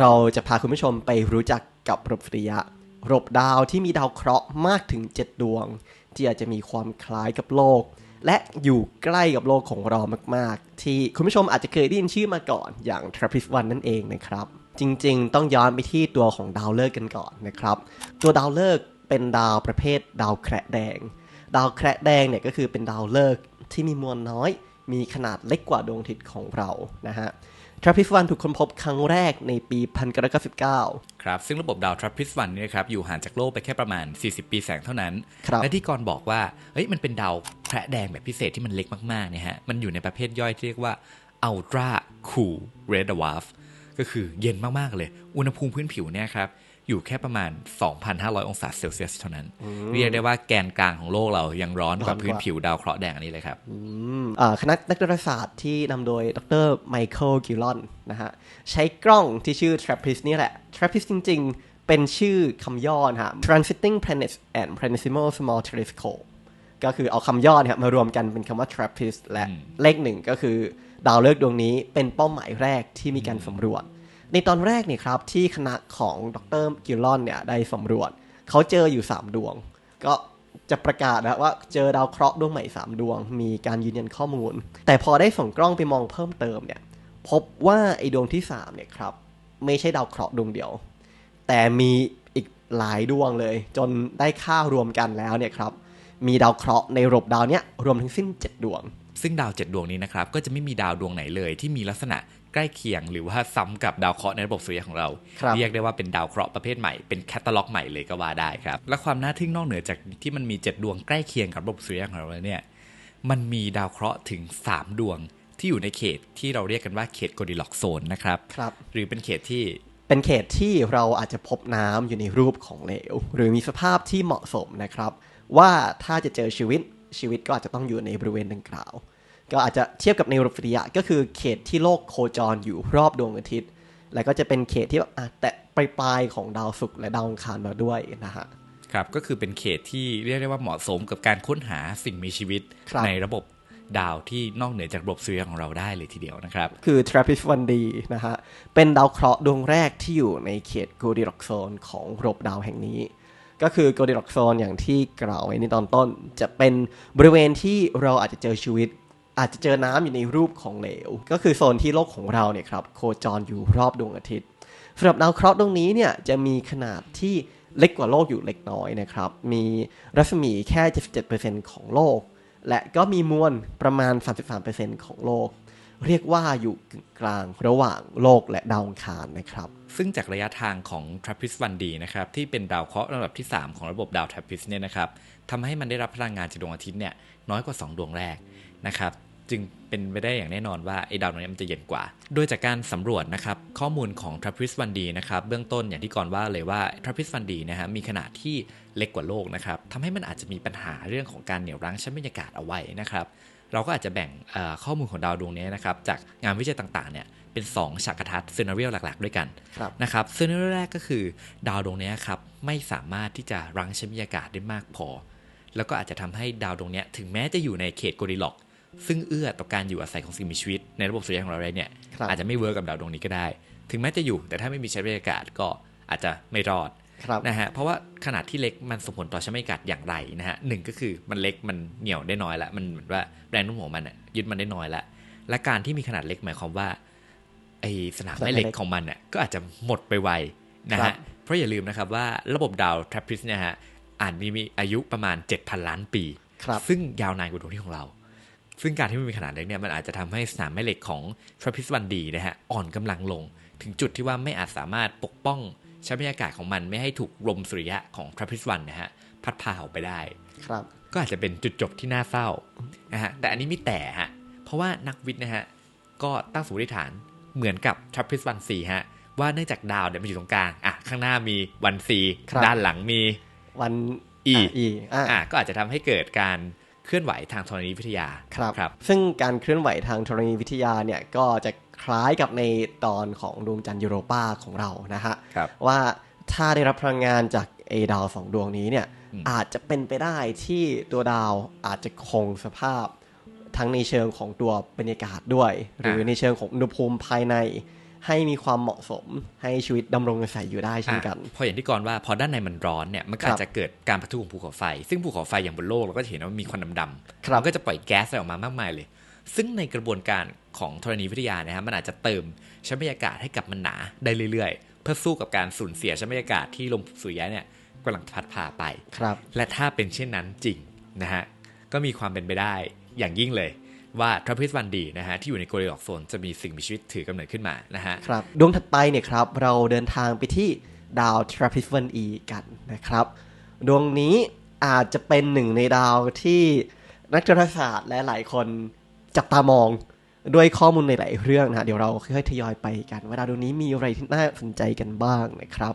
เราจะพาคุณผู้ชมไปรู้จักกับระบบสุริยะระบบดาวที่มีดาวเคราะห์มากถึง 7 ดวง ที่อาจจะมีความคล้ายกับโลก และอยู่ใกล้กับโลกของเรามาก ๆ ที่คุณผู้ชมอาจจะเคยได้ยินชื่อมาก่อนอย่าง TRAPPIST 1นั่นเองนะครับ จริง ๆ ต้องย้อนไปที่ตัวของดาวฤกษ์กันก่อนนะครับ ตัวดาวฤกษ์เป็นดาวประเภทดาวแคระแดง ดาวแคระแดงเนี่ยก็คือเป็นดาวฤกษ์ที่มีมวลน้อย มีขนาดเล็กกว่าดวงอาทิตย์ของเรานะฮะทรัพพิสวันถูกค้นพบครั้งแรกในปี1999 ครับ ซึ่งระบบดาวทรัพพิสวันเนี่ยครับอยู่ห่างจากโลกไปแค่ประมาณ 40 ปีแสงเท่านั้นครับและที่กรบอกว่าเฮ้ยมันเป็นดาวแพระแดงแบบพิเศษที่มันเล็กมากๆเนี่ยฮะมันอยู่ในประเภทย่อยที่เรียกว่า Ultra Cool Red Dwarf ก็คือเย็นมากๆเลย อุณหภูมิพื้นผิวเนี่ยครับ อยู่แค่ประมาณ 2,500 องศาเซลเซียสเท่านั้น เรียกได้ว่าแกนกลางของโลกเรายังร้อนกว่าพื้นผิวดาวเคราะห์แดงอันนี้เลยครับอืมอ่าคณะนักดาราศาสตร์ที่นำโดยดรไมเคิลกิลลอนนะฮะใช้กล้องที่ชื่อ TRAPPIST นี่แหละ TRAPPIST จริง ๆ เป็นชื่อคำย่อนะฮะ Transiting Planets and Planetesimal Small Telescope ก็คือเอาคำย่อเนี่ยมารวมกันเป็นคำว่า TRAPPIST และเลขหนึ่งก็คือดาวฤกษ์ดวงนี้เป็นเป้าหมายแรกที่มีการสำรวจ ในตอนแรกเนี่ยครับที่คณะของดรกิลลอนเนี่ยได้สำรวจ เขาเจออยู่ 3 ดวง ก็จะประกาศนะว่าเจอดาวเคราะห์ดวงใหม่ 3 ดวง มีการยืนยันข้อมูล แต่พอได้ส่งกล้องไปมองเพิ่มเติมเนี่ยพบว่าไอ้ดวงที่ 3 เนี่ยครับ ไม่ใช่ดาวเคราะห์ดวงเดียว แต่มีอีกหลายดวงเลย จนได้ค่ารวมกันแล้วเนี่ยครับมีดาวเคราะห์ในระบบดาวเนี้ยรวมทั้งสิ้น 7 ดวง ซึ่งดาวเจ็ดดวงนี้นะครับก็จะไม่มีดาวดวงไหนเลยที่มีลักษณะ ใกล้เคียง หรือว่าซ้ำกับดาวเคราะห์ในระบบสุริยะของเราครับเรียกได้ว่าเป็นดาวเคราะห์ประเภทใหม่เป็นแคตตาล็อกใหม่เลยก็ว่าได้ครับ และความน่าทึ่งนอกเหนือจากที่มันมีเจ็ดดวงใกล้เคียงกับระบบสุริยะของเราแล้วเนี่ยมันมีดาวเคราะห์ถึง 3 ดวงที่อยู่ในเขตที่เราเรียกกันว่าเขตโกดิล็อกโซนนะครับครับหรือเป็นเขตที่เป็นเขตที่เราอาจจะพบน้ำอยู่ในรูปของเหลว หรือมีสภาพที่เหมาะสมนะครับ ว่าถ้าจะเจอชีวิตชีวิตก็อาจจะต้องอยู่ในบริเวณดังกล่าว ก็อาจจะเทียบกับในรูปริยะก็คือเขตที่โลกโคจรอยู่รอบดวงอาทิตย์ แล้วก็จะเป็นเขตที่แบบอะแตะปลายๆของดาวศุกร์และดาวอังคารมาด้วยนะฮะครับก็คือเป็นเขตที่เรียกได้ว่าเหมาะสมกับการค้นหาสิ่งมีชีวิตครับในระบบดาวที่นอกเหนือจากระบบสุริยะของเราได้เลยทีเดียวนะครับ คือ TRAPPIST 1D นะฮะ เป็นดาวเคราะห์ดวงแรกที่อยู่ในเขต Goldilocks zone ของระบบดาวแห่งนี้ ก็คือ Goldilocks zone อย่างที่กล่าวไว้ในตอนต้น จะเป็นบริเวณที่เราอาจจะเจอชีวิต อาจจะเจอน้ำอยู่ในรูปของเหลว ก็คือโซนที่โลกของเราเนี่ยครับโคจรอยู่รอบดวงอาทิตย์สำหรับดาวเคราะห์ดวงนี้เนี่ยจะมีขนาดที่เล็กกว่าโลกอยู่เล็กน้อยนะครับ มีรัศมีแค่ 77%ของโลก และก็มีมวลประมาณ 33%ของโลก เรียกว่าอยู่กึ่งกลางระหว่างโลกและดาวอังคารนะครับ ซึ่งจากระยะทางของ TRAPPIST 1D นะครับที่เป็นดาวเคราะห์ลำดับที่ 3 ของระบบดาว TRAPPIST เนี่ยนะครับทำให้มันได้รับพลังงานจากดวงอาทิตย์เนี่ยน้อยกว่า 2 ดวงแรกนะครับ จึงเป็นไปได้อย่างแน่นอนว่าไอ้ดาวดวงนี้มันจะเย็นกว่า โดยจากการสำรวจนะครับข้อมูลของ TRAPPIST 1D นะครับเบื้องต้นอย่างที่ก่อนว่าเลยว่า TRAPPIST 1D นะฮะมีขนาดที่เล็กกว่าโลกนะครับทำให้มันอาจจะมีปัญหาเรื่องของการเหนี่ยวรั้งชั้นบรรยากาศเอาไว้นะครับเราก็อาจจะแบ่งเอ่อข้อมูลของดาวดวงนี้นะครับจากงานวิจัยต่างๆเนี่ยเป็น 2 ฉากทัศน์ซีนารีโอหลักๆ ด้วยกันครับนะครับซีนารีโอแรกก็คือดาวดวงนี้ครับไม่สามารถที่จะรั้งชั้นบรรยากาศได้มากพอ แล้วก็อาจจะทำให้ดาวดวงเนี้ยถึงแม้จะอยู่ในเขตโกดิล็อก ซึ่งเอื้อต่อการอยู่อาศัยของสิ่งมีชีวิต ในระบบสุริยะของเราได้เนี่ยครับอาจจะไม่เวิร์กกับดาวดวงนี้ก็ได้ ถึงแม้จะอยู่แต่ถ้าไม่มีชั้นบรรยากาศก็อาจจะไม่รอดครับนะฮะเพราะว่าขนาดที่เล็กมันส่งผลต่อชั้นบรรยากาศอย่างไรนะฮะหนึ่งก็คือมันเล็กมันเหนี่ยวได้น้อยละมันเหมือนว่าแรงโน้มถ่วงของมันอะยึดมันได้น้อยละและการที่มีขนาดเล็กหมายความว่าไอสนามสนามแม่เหล็กแม่เหล็กของมันเนี่ยก็อาจจะหมดไปไวนะครัฮะบเพราะอย่าลืมนะครับว่าระบบดาวทร p ปิสเนี่ยฮะอาจมีมีอายุประมาณ 7,000 ล้านปีครับซึ่งยาวนานกว่าดวงอาที่ของเรา ซึ่งการที่มันมีขนาดเล็กเนี่ยมันอาจจะทำให้สนามแม่เหล็กของ TRAPPIST 1D นะฮะอ่อนกำลังลง ถึงจุดที่ว่าไม่อาจสามารถปกป้องชั้นบรรยากาศของมันไม่ให้ถูกลมสุริยะของ TRAPPIST 1นะฮะพัดพาออกไปได้ครับก็อาจจะเป็นจุดจบที่น่าเศร้านะฮะแต่อันนี้มีแต่ฮะเพราะว่านักวิทย์นะฮะก็ตั้งสมมติฐานเหมือนกับ TRAPPIST 1 4ฮะว่าเนื่องจากดาวเนี่ยมันอยู่ตรงกลางอะข้างหน้ามีวันซีครับด้านหลังมีวัน E ะ E อะอะก็อาจจะทำให้เกิดการ เคลื่อนไหวทางธรณีวิทยาครับครับซึ่งการเคลื่อนไหวทางธรณีวิทยาเนี่ยก็จะคล้ายกับในตอนของดวงจันทร์ยูโรปาของเรานะฮะครับว่าถ้าได้รับพลังงานจากไอดาวสองดวงนี้เนี่ยอืมอาจจะเป็นไปได้ที่ตัวดาวอาจจะคงสภาพทั้งในเชิงของตัวบรรยากาศด้วย หรือในเชิงของอุณหภูมิภายใน ให้มีความเหมาะสมให้ชีวิตดำรงอาศัยอยู่ได้เช่นกันอะพออย่างที่ก่อนว่าพอด้านในมันร้อนเนี่ยมันก็ครับอาจจะเกิดการปะทุของภูเขาไฟ ซึ่งภูเขาไฟอย่างบนโลกเราก็จะเห็นว่ามีควันดำๆครับมันก็จะปล่อยแก๊สอะไรออกมามากมายเลย ซึ่งในกระบวนการของธรณีวิทยานะฮะมันอาจจะเติมชั้นบรรยากาศให้กับมันหนาได้เรื่อยๆ เพื่อสู้กับการสูญเสียชั้นบรรยากาศที่ลมสุริยะเนี่ยกำลังพัดพาไปครับ และถ้าเป็นเช่นนั้นจริงนะฮะก็มีความเป็นไปได้อย่างยิ่งเลย ว่าทรัพพิสวันดีนะฮะที่อยู่ในโกลเดอกโซนจะมีสิ่งมีชีวิตถือกำเนิดขึ้นมานะฮะครับดวงถัดไปเนี่ยครับเราเดินทางไปที่ดาวทราพิสวันอีกันนะครับ ดวงนี้อาจจะเป็นหนึ่งในดาวที่นักดาราศาสตร์และหลายคนจับตามองด้วยข้อมูลในหลายเรื่องนะฮะเดี๋ยวเราค่อยๆทยอยไปกัน ว่าดาวดวงนี้มีอะไรที่น่าสนใจกันบ้างนะครับ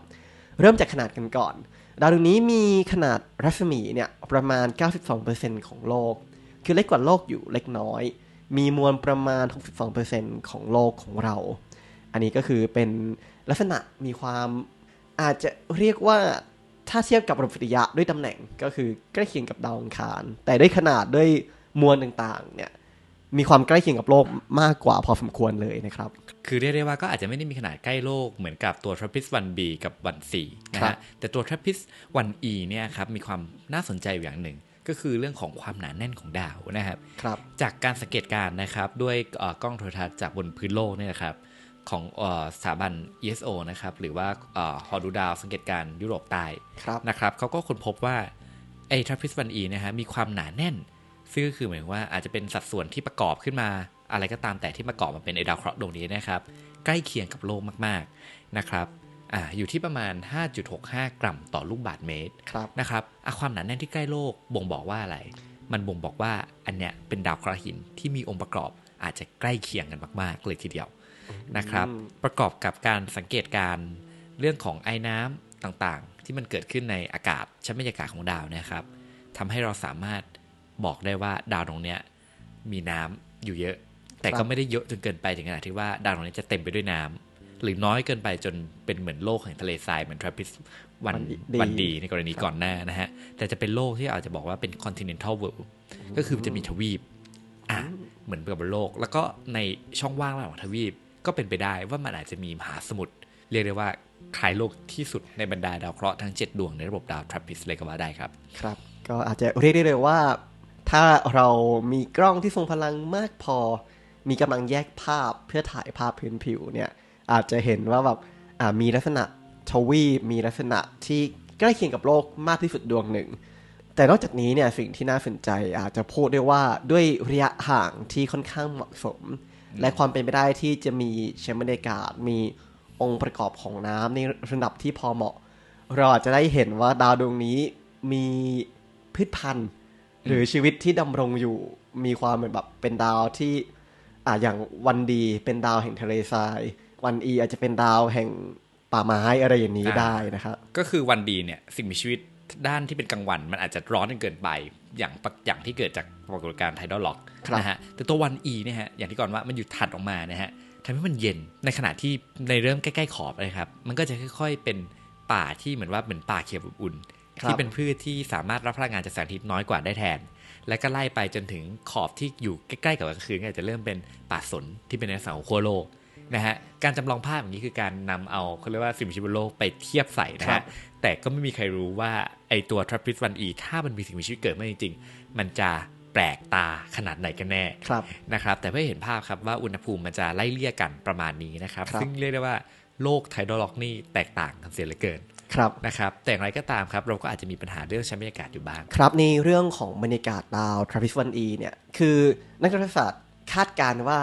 เริ่มจากขนาดกันก่อน ดาวดวงนี้มีขนาดรัศมีเนี่ยประมาณ 92%ของโลก คือเล็กกว่าโลกอยู่เล็กน้อย มีมวลประมาณ 62%ของโลกของเรา อันนี้ก็คือเป็นลักษณะมีความอาจจะเรียกว่าถ้าเทียบกับระบบวิทยาด้วยตำแหน่งก็คือใกล้เคียงกับดาวอังคาร แต่ด้วยขนาดด้วยมวลต่างๆเนี่ยมีความใกล้เคียงกับโลกมากกว่าพอสมควรเลยนะครับ คือเรียกได้ว่าก็อาจจะไม่ได้มีขนาดใกล้โลกเหมือนกับตัว TRAPPIST 1B กับ 1C นะครัฮะบแต่ตัว TRAPPIST 1E เนี่ยครับมีความน่าสนใจอยู่อย่างหนึ่ง ก็คือเรื่องของความหนาแน่นของดาวนะครับครับ จากการสังเกตการณ์นะครับด้วยเอ่อกล้องโทรทัศน์จากบนพื้นโลกเนี่ยนะครับของเอ่อสถาบัน ESO นะครับหรือว่าเอ่อหอดูดาวสังเกตการณ์ยุโรปใต้ครับนะครับเขาก็ค้นพบว่าไอ้ทรัพพิสวันอีนะฮะมีความหนาแน่น ซึ่งก็คือหมายถึงว่าอาจจะเป็นสัดส่วนที่ประกอบขึ้นมาอะไรก็ตามแต่ที่ประกอบมาเป็นไอ้ดาวเคราะห์ดวงนี้นะครับ ใกล้เคียงกับโลกมากๆนะครับ อ่าอยู่ที่ประมาณ 5.65 กรัมต่อลูกบาศก์เมตรครับนะครับอะความหนาแน่นที่ใกล้โลกบ่งบอกว่าอะไร มันบ่งบอกว่าอันเนี้ยเป็นดาวเคราะห์หินที่มีองค์ประกอบอาจจะใกล้เคียงกันมากๆ เลยทีเดียวนะครับ ประกอบกับการสังเกตการณ์เรื่องของไอ้น้ำต่างๆ ที่มันเกิดขึ้นในอากาศชั้นบรรยากาศของดาวเนะครับทำให้เราสามารถบอกได้ว่าดาวดวงเนี้ยมีน้ำอยู่เยอะ แต่ครัก็บไม่ได้เยอะจนเกินไปถึงขนาดที่ว่าดาวดวงนี้จะเต็มไปด้วยน้ำ หรือน้อยเกินไปจนเป็นเหมือนโลกแห่งทะเลทรายเหมือนทร p ปิสวันวันดีวันดีในกรณีก่อนหน้านะฮะ แต่จะเป็นโลกที่อาจจะบอกว่าเป็น continental world ก็คือจะมีทวีปอะเหมือนกับบนโลก แล้วก็ในช่องว่างระหว่างทวีปก็เป็นไปได้ว่ามันอาจจะมีมหาสมุทรเรียกได้ว่าคล้ายโลกที่สุดในบรรดาดาวเคราะห์ทั้ง 7 ดวงในระบบดาวทรัพพิสเลยก็ว่าได้ครับ ครับ ก็อาจจะเรียกได้เลยว่า ถ้าเรามีกล้องที่ทรงพลังมากพอ มีกำลังแยกภาพเพื่อถ่ายภาพพื้นผิวเนี่ย อาจจะเห็นว่าแบบอ่ามีลักษณะทวีปมีลักษณะที่ใกล้เคียงกับโลกมากที่สุดดวงหนึ่ง แต่นอกจากนี้เนี่ยสิ่งที่น่าสนใจอาจจะพูดได้ว่าด้วยระยะห่างที่ค่อนข้างเหมาะสม และความเป็นไปได้ที่จะมีชั้นบรรยากาศมีองค์ประกอบของน้ำในระดับที่พอเหมาะ เราอาจจะได้เห็นว่าดาวดวงนี้มีพืชพันธุ์หรือชีวิตที่ดำรงอยู่มีความเหมือนแบบเป็นดาวที่อ่าอย่างวันดีเป็นดาวแห่งทะเลทราย วันอีอาจจะเป็นดาวแห่งป่าไม้อะไรอย่างนี้อ่าได้นะครับ ก็คือวันดีเนี่ยสิ่งมีชีวิตด้านที่เป็นกลางวันมันอาจจะร้อนจนเกินไปอย่างปะอย่างที่เกิดจากปรากฏการณ์ไทดอลล็อกครับนะฮะแต่ตัววันอีเนี่ยฮะอย่างที่ก่อนว่ามันอยู่ถัดออกมานะฮะทำให้มันเย็นในขณะที่ในเริ่มใกล้ๆขอบนะครับมันก็จะค่อย ๆเป็นป่าที่เหมือนว่าเหมือนป่าเขียวอบอุ่นครับที่เป็นพืชที่สามารถรับพลังงานจากแสงอาทิตย์น้อยกว่าได้แทน และก็ไล่ไปจนถึงขอบที่อยู่ใกล้ๆกับกลางคืนก็อาจจะเริ่มเป็นป่าสนที่เป็นในลักษณะของขั้วโลก นะฮะการจำลองภาพอย่างนี้คือการนำเอาเขาเรียกว่าสิ่งมีชีวิตบนโลกไปเทียบใส่นะครัฮะบแต่ก็ไม่มีใครรู้ว่าไอตัว TRAPPIST 1E ถ้ามันมีสิ่งมีชีวิตเกิดมาจริงๆ มันจะแปลกตาขนาดไหนกันแน่ครับนะครับ แต่เพื่อให้เห็นภาพครับว่าอุณหภูมิมันจะไล่เลี่ยกันประมาณนี้นะครับครับซึ่งเรียกได้ว่าโลกไทดอลล็อกนี่แตกต่างกันเสียเหลือเกินครับนะครับแต่อย่างไรก็ตามครับ เราก็อาจจะมีปัญหาเรื่องชั้นบรรยากาศอยู่บ้าง ครับในเรื่องของบรรยากาศดาวทราพิสวันอีเนี่ยคือนักดาราศาสตร์คาดการณ์ว่า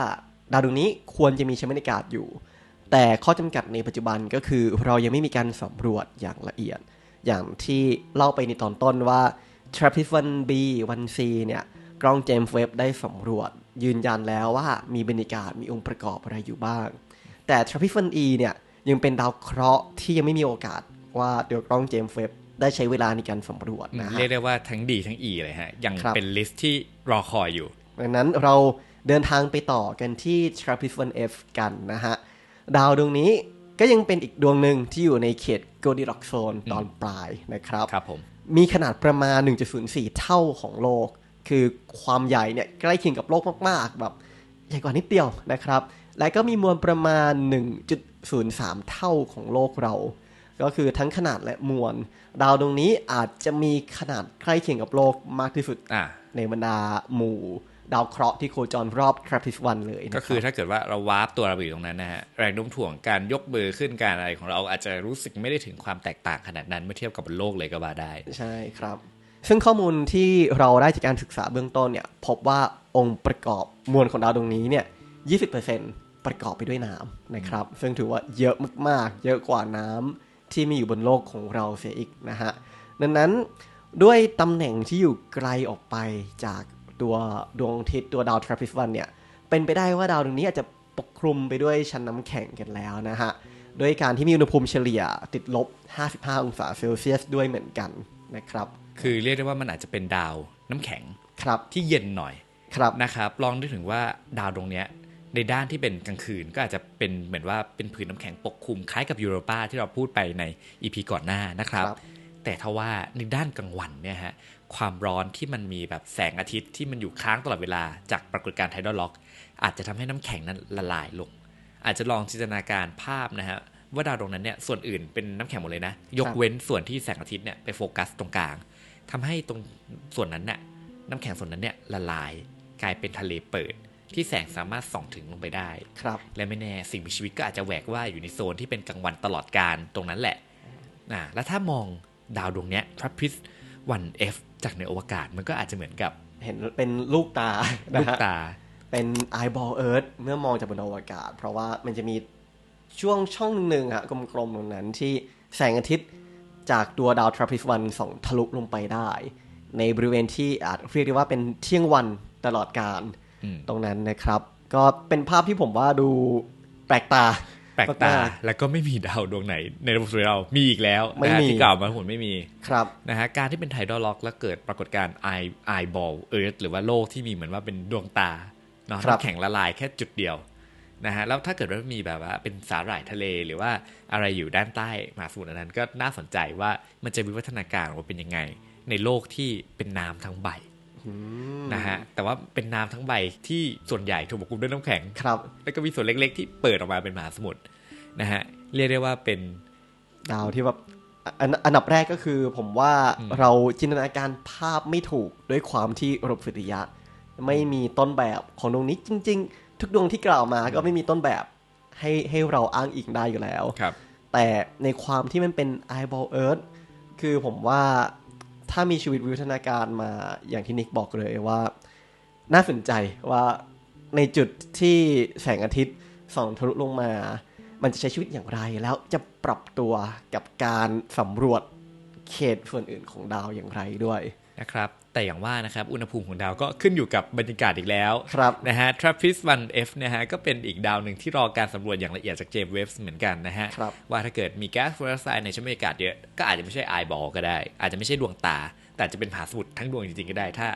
ดาวดวงนี้ควรจะมีชั้นบรรยากาศอยู่ แต่ข้อจำกัดในปัจจุบันก็คือเรายังไม่มีการสำรวจอย่างละเอียด อย่างที่เล่าไปในตอนต้นว่า TRAPPIST 1B 1C เนี่ยกล้องเจมส์เว็บได้สำรวจ ยืนยันแล้วว่ามีบรรยากาศมีองค์ประกอบอะไรอยู่บ้าง แต่ TRAPPIST 1E เนี่ยยังเป็นดาวเคราะห์ที่ยังไม่มีโอกาสว่าเดี๋ยวกล้องเจมส์เว็บได้ใช้เวลาในการสำรวจนะฮะเรียกได้ว่าทั้งดีทั้งอีเลยฮะ ยังครับเป็นลิสต์ที่รอคอยอยู่ ดังนั้นเรา เดินทางไปต่อกันที่ TRAPPIST 1F กันนะฮะ ดาวดวงนี้ก็ยังเป็นอีกดวงหนึ่งที่อยู่ในเขต Goldilocks zone ตอนปลายนะครับครับผมมีขนาดประมาณ 1.04 เท่าของโลก คือความใหญ่เนี่ยใกล้เคียงกับโลกมากๆแบบใหญ่กว่านิดเดียวนะครับ และก็มีมวลประมาณ 1.03 เท่าของโลกเรา ก็คือทั้งขนาดและมวล ดาวดวงนี้อาจจะมีขนาดใกล้เคียงกับโลกมากที่สุดอะในบรรดาหมู่ ดาวเคราะห์ที่โคจรรอบ TRAPPIST-1 เลยนะก็คือถ้าเกิดว่าเราวาร์ปตัวเราไปอยู่ตรงนั้นนะฮะแรงโน้มถ่วงการยกมือขึ้นการอะไรของเราอาจจะรู้สึกไม่ได้ถึงความแตกต่างขนาดนั้นเมื่อเทียบกับบนโลกเลยก็ว่าได้ ใช่ครับ ซึ่งข้อมูลที่เราได้จากการศึกษาเบื้องต้นเนี่ยพบว่าองค์ประกอบมวลของดาวดวงนี้เนี่ย20%ประกอบไปด้วยน้ำนะครับ ซึ่งถือว่าเยอะมากๆ เยอะกว่าน้ำที่มีอยู่บนโลกของเราเสียอีกนะฮะดังนั้นด้วยตำแหน่งที่อยู่ไกลออกไปจาก ตัวดวงอาทิตย์ตัวดาวทราพิสวันเนี่ยเป็นไปได้ว่าดาวดวงนี้อาจจะปกคลุมไปด้วยชั้นน้ำแข็งกันแล้วนะฮะโดยการที่มีอุณหภูมิเฉลี่ยติดลบ 55 องศาเซลเซียสด้วยเหมือนกันนะครับ คือเรียกได้ว่ามันอาจจะเป็นดาวน้ำแข็งครับที่เย็นหน่อยครับนะครับลองนึกถึงว่าดาวดวงเนี้ยในด้านที่เป็นกลางคืนก็อาจจะเป็นเหมือนว่าเป็นผืนน้ำแข็งปกคลุมคล้ายกับยูโรปาที่เราพูดไปในอีพีก่อนหน้านะครับครับแต่ทว่าในด้านกลางวันเนี่ยฮะ ความร้อนที่มันมีแบบแสงอาทิตย์ที่มันอยู่ค้างตลอดเวลาจากปรากฏการณ์ไทดอลล็อก อาจจะทำให้น้ำแข็งนั้นละลายลง อาจจะลองจินตนาการภาพนะฮะว่าดาวดวงนั้นเนี่ยส่วนอื่นเป็นน้ำแข็งหมดเลยนะ ยกเว้นส่วนที่แสงอาทิตย์เนี่ยไปโฟกัสตรงกลางทำให้ตรงส่วนนั้นเนี่ยน้ำแข็งส่วนนั้นเนี่ยละลายกลายเป็นทะเลเปิด ที่แสงสามารถส่องถึงลงไปได้ครับ และไม่แน่สิ่งมีชีวิตก็อาจจะแหวกว่ายอยู่ในโซนที่เป็นกลางวันตลอดการตรงนั้นแหละนะแล้วถ้ามองดาวดวงเนี้ย TRAPPIST 1F จากในอวกาศมันก็อาจจะเหมือนกับเห็นเป็นลูกตานะลูกฮะตา เป็น eyeball earth เมื่อมองจากบนอวกาศ เพราะว่ามันจะมีช่วงช่องหนึ่งฮะกลมๆตรงนั้นที่แสงอาทิตย์จากตัวดาวทราพิสวันส่องทะลุลงไปได้ ในบริเวณที่อาจเรียกได้ว่าเป็นเที่ยงวันตลอดการอืม ตรงนั้นนะครับ ก็เป็นภาพที่ผมว่าดูแปลกตา แปลกตามกแล้วก็ไม่มีดาวดวงไหน ในระบบสุริยะเรามีอีกแล้วไม่นะฮะมีที่กล่าวมาทั้งหมดไม่มีๆครับนะฮะการที่เป็นไทดอลล็อก แล้วเกิดปรากฏการณ์ไอไอบอลเอิร์ธหรือว่าโลกที่มีเหมือนว่าเป็นดวงตาเนาะครับน้ำแข็งละลายแค่จุดเดียวนะฮะแล้วถ้าเกิดว่ามีแบบว่าเป็นสาหร่ายทะเลหรือว่าอะไรอยู่ด้านใต้มหาสมุทรอันนั้นก็น่าสนใจว่ามันจะวิวัฒนาการออกมาเป็นยังไง ในโลกที่เป็นน้ำทั้งใบ นะฮะแต่ว่าเป็นน้ำทั้งใบที่ส่วนใหญ่ถูกปกคลุมด้วยน้ำแข็งครับแล้วก็มีส่วนเล็กๆ ที่เปิดออกมาเป็นมหาสมุทรนะฮะเรียกได้ว่าเป็นดาวที่แบบอันอันดับแรกก็คือผมว่าเราจินตนาการภาพไม่ถูกด้วยความที่ระบบสุริยะ ไม่มีต้นแบบของดวงนี้จริง ๆ ทุกดวงที่กล่าวมาก็ไม่มีต้นแบบให้ให้เราอ้างอิงได้อยู่แล้วครับ แต่ในความที่มันเป็น eyeball earth คือผมว่า ถ้ามีชีวิตวิวัฒนาการมาอย่างที่นิกบอกเลยว่า น่าสนใจว่าในจุดที่แสงอาทิตย์ส่องทะลุลงมา มันจะใช้ชีวิตอย่างไร แล้วจะปรับตัวกับการสำรวจเขตส่วนอื่นของดาวอย่างไรด้วยนะครับ แต่อย่างว่านะครับอุณหภูมิของดาวก็ขึ้นอยู่กับบรรยากาศอีกแล้วครับนะฮะ TRAPPIST 1F นะฮะก็เป็นอีกดาวหนึ่งที่รอการสำรวจอย่างละเอียดจากเจมส์เวฟส์เหมือนกันนะฮะครับว่าถ้าเกิดมีแก๊สฟลูออไรด์ไซด์ในชั้นบรรยากาศเยอะก็อาจจะไม่ใช่ไอบอลก็ได้ อาจจะไม่ใช่ดวงตา แต่อาจจะเป็นมหาสมุทรทั้งดวงจริงๆก็ได้ถ้า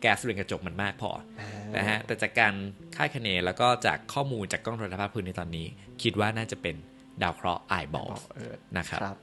แก๊สเรือนกระจกมันมากพอนะฮะแต่จากการคาดคะเนแล้วก็จากข้อมูลจากกล้องโทรทัศน์พื้นในตอนนี้ คิดว่าน่าจะเป็นดาวเคราะห์ไอบอล Eyeball Earth นะครับครับ